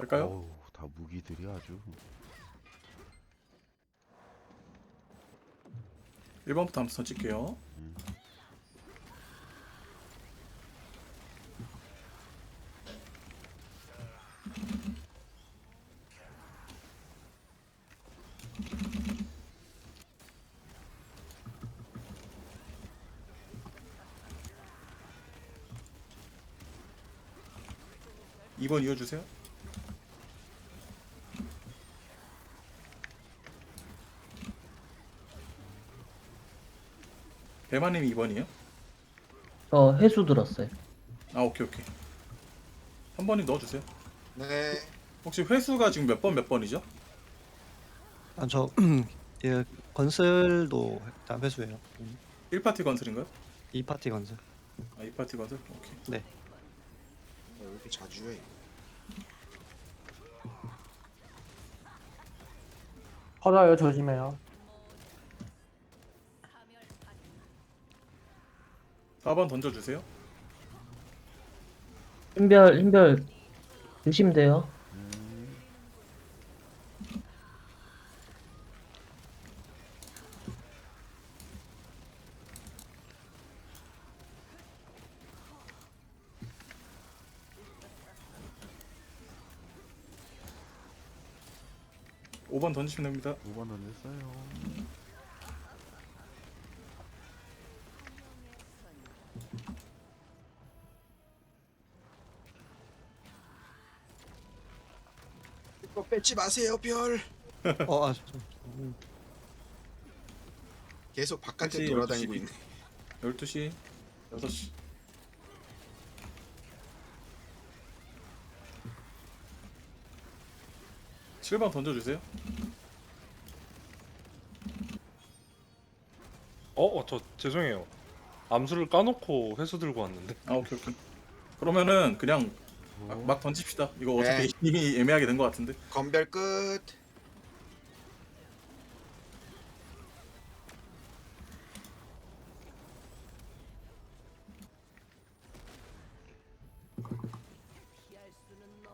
갈까요? 어우, 다 무기들이 아주 1번부터 한번 던질게요. 음. 이 2번 이어주세요. 배마님이 2번이에요? 저 해수 들었어요. 아 오케이 오케이. 한 번이 넣어주세요. 네. 혹시 회수가 지금 몇 번 몇 번이죠? 아, 저, 예, 건슬도 다 회수예요. 1파티 건설인가요? 이 파티 건슬. 아 2파티 건설? 오케이. 네. 어, 왜 이렇게 자주 해? 퍼져요 조심해요 4번 던져주세요. 흰별 흰별 주시면 돼요. 오번 던지시면 됩니다. 5번은 했어요. 뺏지 마세요, 별. 어, 아, 저, 음, 계속 바깥에 그치, 돌아다니고 12. 있네. 12시, 6시. 칠번 던져주세요. 어, 어, 저 죄송해요. 암수를 까놓고 회수 들고 왔는데. 아 오케이 오케이. 그러면은 그냥 막, 막 던집시다. 이거 어차피 네. 이미 애매하게 된 것 같은데. 건별 끝.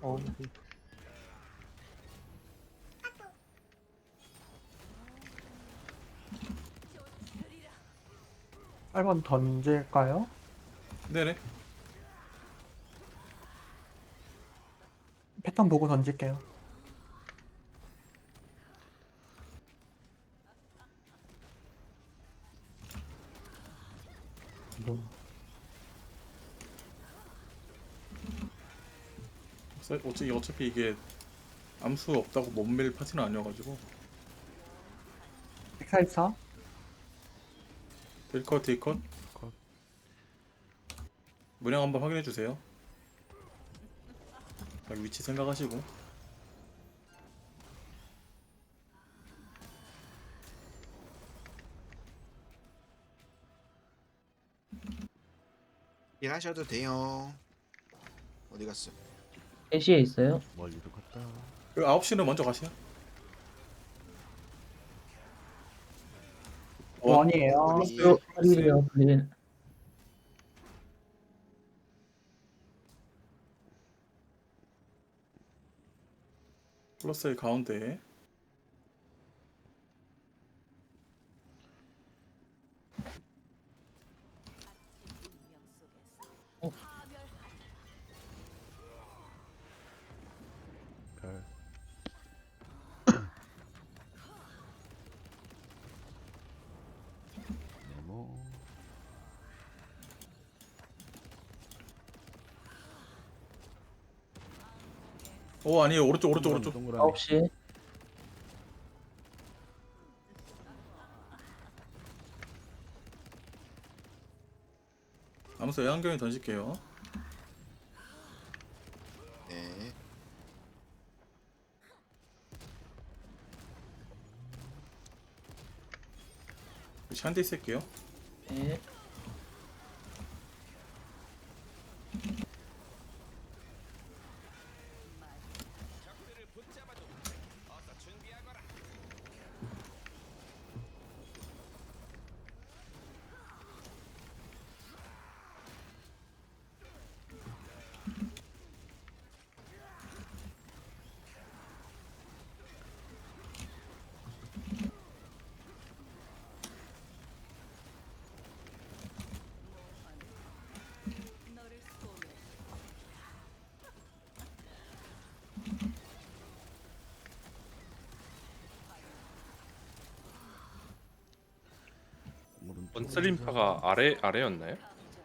어, 팔번 던질까요? 네네. 패턴 보고 던질게요. 서- 어차피 어차피 이게 암수 없다고 못 밀 파티는 아니어가지고. 144 딜컷 딜컷. 컷. 문양 한번 확인해 주세요. 딱 위치 생각하시고 일하셔도 돼요. 어디 갔어? 3시에 있어요. 멀리도 갔다. 그 9시는 먼저 가세요. 원. 원이에요 이- 요 8일이요, 8일. 플러스의 가운데 별. 오 아니에요 오른쪽 오른쪽 동그라미, 오른쪽 동그라미. 9시. 아무튼 애완경에 던질게요. 네. 샨디 쓸게요. 네. 원슬림파가 아래 아래였나요?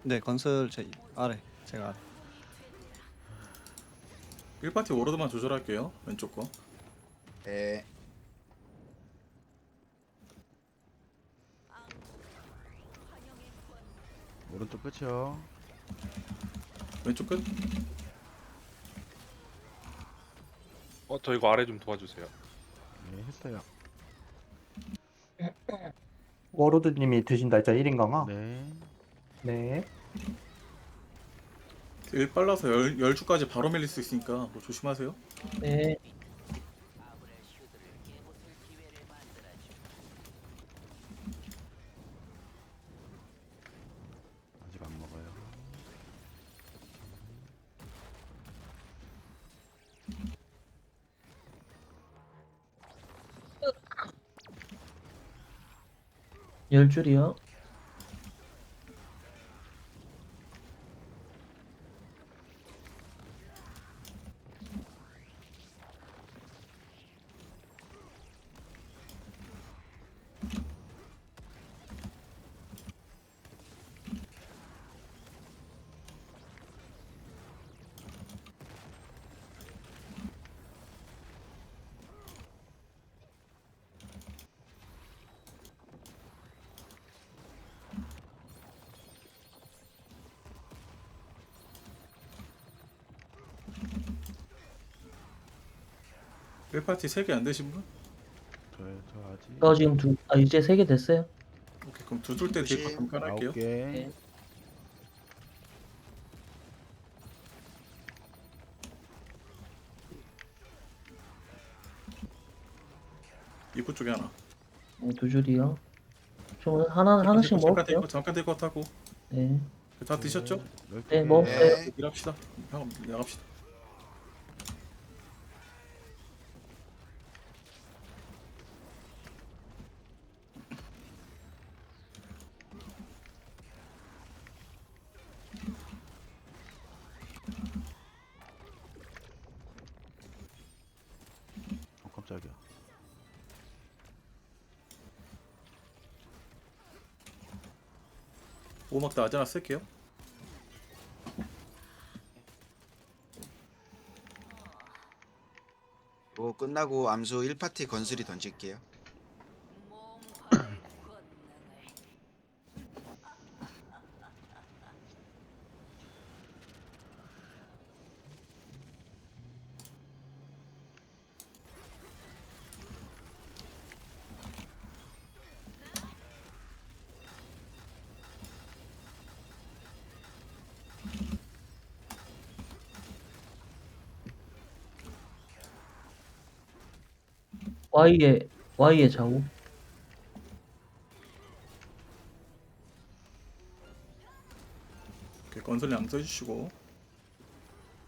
네 건슬 제 아래 제가 아래 1파티 워로드만 조절할게요. 왼쪽 거. 네. 오른쪽 끝이요. 왼쪽 끝. 어, 저 이거 아래 좀 도와주세요. 네, 했어요. 워로드님이 드신다 했죠 1인 강화? 네. 네. 일 빨라서 열, 열 주까지 바로 밀릴 수 있으니까 뭐 조심하세요. 네. 아직 안 먹어요. 열 줄이요. 일파티 3개 안 되신 분? 저요, 저 아직. 저 지금 두, 아, 이제 세 개 됐어요. 오케이 그럼 두 줄때 조심. 딜컷 잠깐 할게요. 아홉 개. 네. 입구 쪽에 하나. 네, 두 줄이요. 저 하나, 하나씩 잠깐 먹을게요. 딜컷 잠깐 딜컷 하고 네. 다 드셨죠? 열두 네, 개. 뭐- 네. 일합시다. 형 나갑시다. 어, 깜짝이야. 오막 다 아자나 쓸게요. 이거 끝나고 암수 1파티 건슬이 던질게요. Y에, Y에 자고. 오케이 건설리 안 써주시고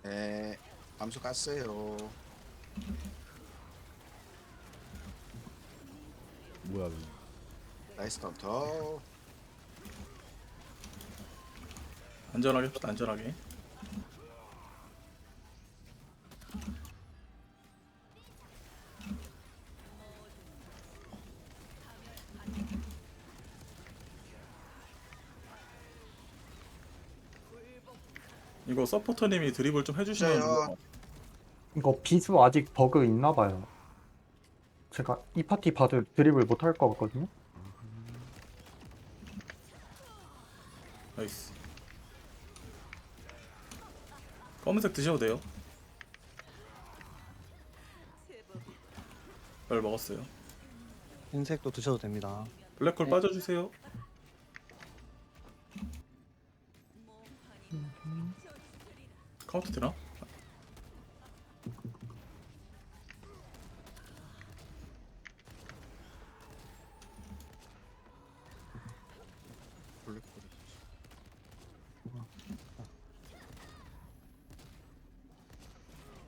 네. 암수 깠어요. 뭐야, 이거. 나이스 카운터. 안전하게 합시다. 안전하게. 이거 서포터님이 드리블 좀 해주시면. 좋을 것 같아요. 이거 비수 아직 버그 있나 봐요. 제가 이 파티 봐도 드립을 못 할 것 같거든요. 나이스. 검은색 드셔도 돼요. 별 먹었어요. 흰색도 드셔도 됩니다. 블랙홀 네. 빠져주세요. 카운트 되나?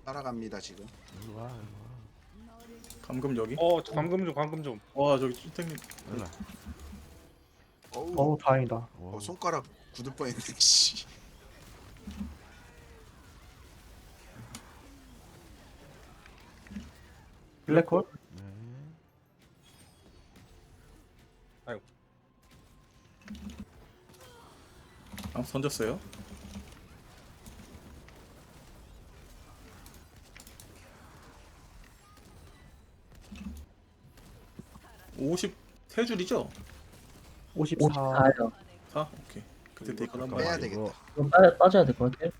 따라갑니다 지금. 일로 와, 일로 와. 감금 여기. 어, 저 감금 좀 감금 좀. 와 저기 와. 어우. 어우 다행이다. 오. 어, 손가락 굳을 뻔했네. 씨. 블랙홀? 네. 던졌어요. 오십 세 줄이죠? 54. 54요. 4? 오케이. 그때 이거 데이컨 한번 빼야 이거 되겠다. 그럼 빠, 빠져야 될 것 같아요.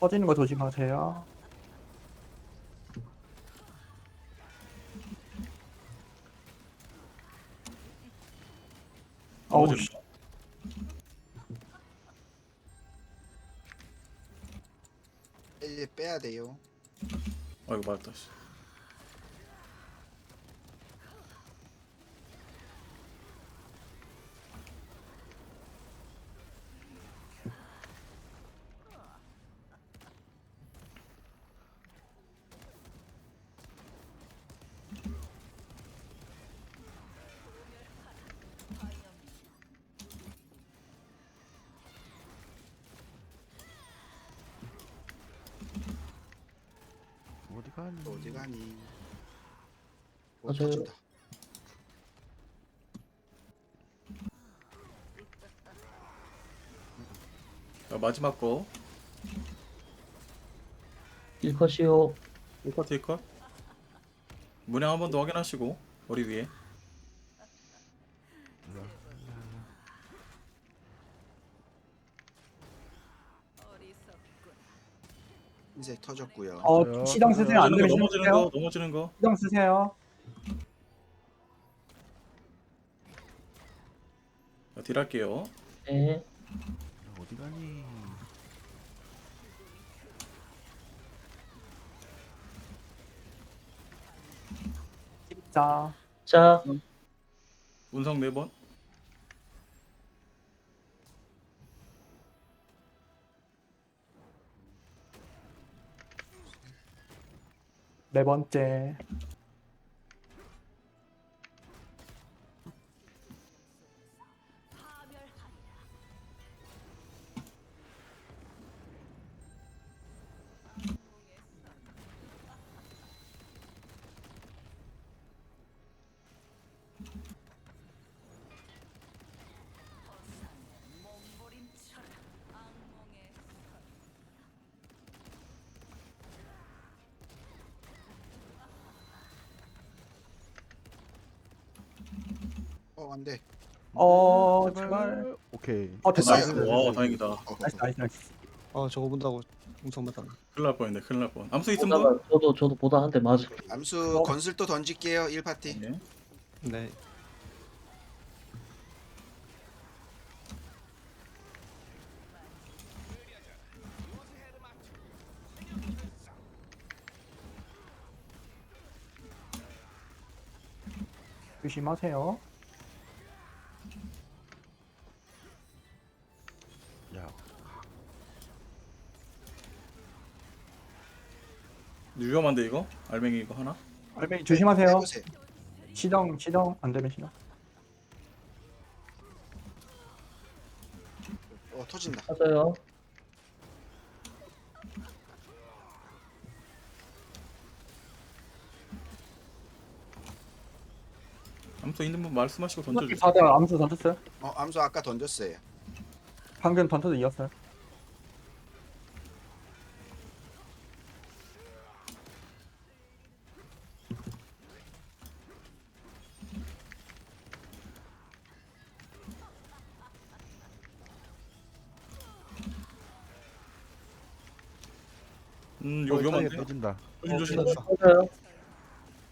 꺼지는 거 조심하세요. 어우 씨. 거. 빼, 빼야 돼요. 아이고 맞았다. 씨. 가니? 어디 가니? 오, 맞아요. 터진다. 자, 마지막 거. 1컷이요. 1컷 1컷. 문양 한 번 더 확인하시고 머리 위에. 흰색 터졌고요. 어 시정 쓰세요. 안 되면 시정 넘어지는 거 쓰세요. 넘어지는 거. 시정 쓰세요. 자, 딜 할게요. 네. 어디 가니? 자 자, 운성 4번. 네 번째. 어, 안 돼. 어 제발. 오케이. 어 됐어요. 나이스. 와 다행이다. 어, 나이스 나이스 나이스. 어 저거 본다고 um성 받았네. 큰일 날 뻔했네. 큰일 날 뻔. 암수 있음 보다가 분? 저도 저도 보다 한 대 맞을. 암수 건슬 또 던질게요. 1파티. 네. 네. 조심하세요. 야, 위험한데 이거? 알맹이 이거 하나? 알맹이 조심하세요. 해보세요. 시정 시정 안 되면 시정. 어, 터진다. 맞아요. 암수 있는 분 말씀하시고 던져주세요. 다들 암수 던졌어요? 어, 암수 아까 던졌어요. 방금 던져서 이었어요. 음 이거 어, 위험한데? 깨진다. 조심 조심. 어, 조심. 맞아요.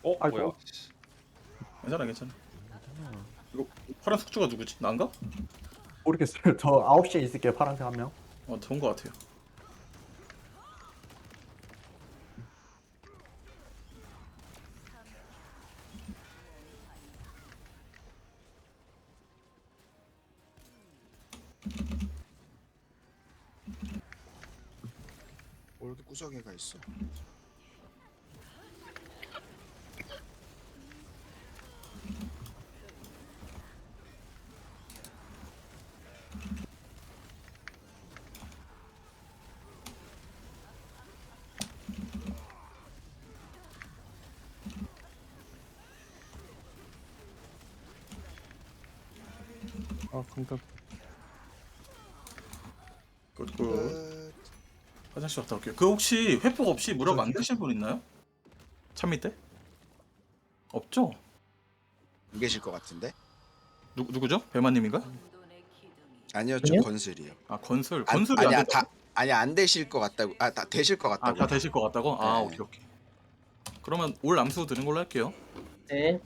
어 아이고. 뭐야? 괜찮아 괜찮아. 이거 파란 숙주가 누구지? 난가? 모르겠어요. 저 9시에 있을게요. 파란색 한 명. 어 좋은 거 같아요. 올드 구석에가 있어. 아 감각 굿굿 끝. 화장실 갔다 올게요 그 혹시 회복 없이 무력 안 드실 분 있나요? 찬미 때? 없죠? 안 계실 것 같은데? 누, 누구죠? 배마님인가? 아니요, 저 아니요? 건슬이요. 아 건설 안, 건설이 안 아니야, 된다고? 다 아니 안 되실 것 같다고. 아, 다 되실 것 아, 같다고. 다 되실 것 같다고? 아 네. 오케이 오케이 그러면 올 암수 드는 걸로 할게요 네.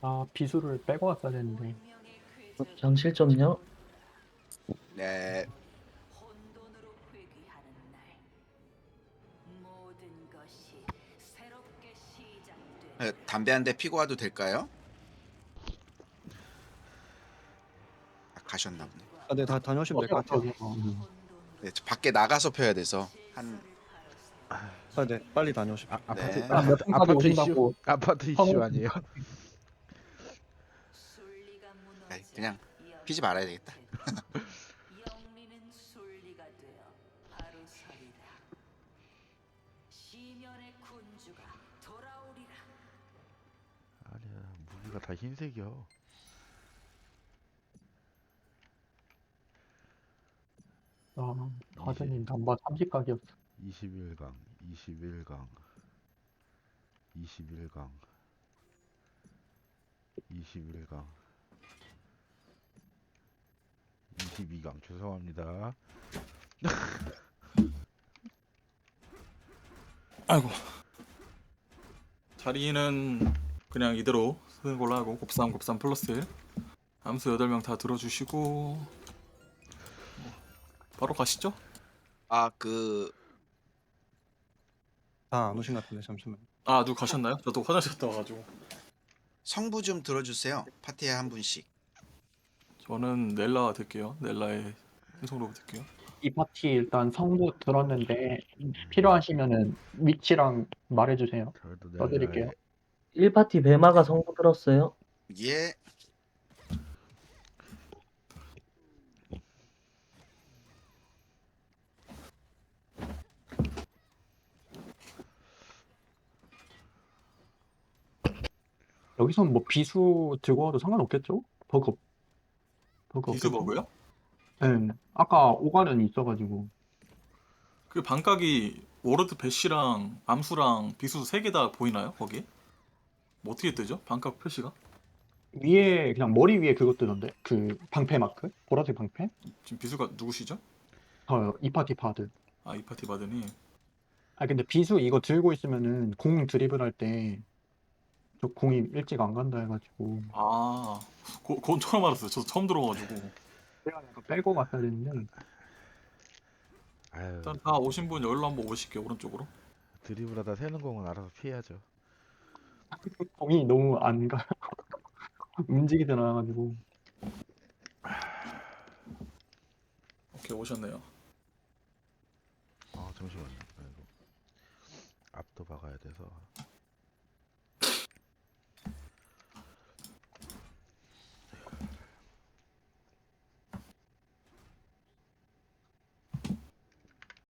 아 비수를 빼고 왔어야 되는데 장실 좀요. 네. 혼돈으로 회귀하는 날 모든 것이 새롭게 시작돼 어, 담배 한 대 피고 와도 될까요? 아, 가셨나 보네. 아 네 다 다녀오시면 될 것 같아요 음. 네, 저 밖에 나가서 펴야 돼서 한 아 네 빨리 다녀오시면 아, 아파트 네. 아, 몇 분까지 아파트 이슈 오신다고 아파트 이슈 아니에요? 그냥 피지 말아야 되겠다. 영리는 순리가 되어 바로 서리라 시면의 군주가 돌아오리라 아니야 무기가 다 흰색이야. 아 가드님 단바 30각이었어 21강, 21강, 21강, 21강, 22강 죄송합니다. 아이고 자리는 그냥 이대로 쓰는 걸로 하고 곱삼 곱삼 플러스 1 암수 8명 다 들어주시고 뭐, 바로 가시죠 아, 그 다 안 오신 것 같은데 잠시만 아 누구 가셨나요? 저도 화장실 갔다 와가지고 성부 좀 들어주세요. 파티에 한 분씩. 저는 넬라 될게요 넬라의 행성로브 될게요 이 파티 일단 성부 들었는데 필요하시면은 위치랑 말해주세요 저도 써드릴게요 1파티 배마가 성부 들었어요. 예. 여기선 뭐 비수 들고 와도 상관없겠죠? 버그 없- 버그 없겠죠? 버그요? 네 아까 오가는 있어가지고 그 반각이 워러드 배시랑 암수랑 비수 세 개 다 보이나요 거기? 뭐 어떻게 뜨죠? 반각 표시가? 위에 그냥 머리 위에 그것 뜨던데 그 방패 마크 보라색 방패 지금 비수가 누구시죠? 저요 이 파티 파드 아 이 파티 받으니 아 근데 비수 이거 들고 있으면은 공 드리블 할 때 저 궁이 일찍 안 간다 해가지고 아, 고, 그건 처음 알았어요. 저도 처음 들어가가지고 내가 약간 빼고 갔어야 되는데 일단 다 오신 분 여기로 한번 오실게요, 오른쪽으로. 드리블하다 새는 공은 알아서 피해야죠. 공이 너무 안 가요 움직이지 않아가지고 오케이, 오셨네요. 아 잠시만요. 앞도 박아야 돼서.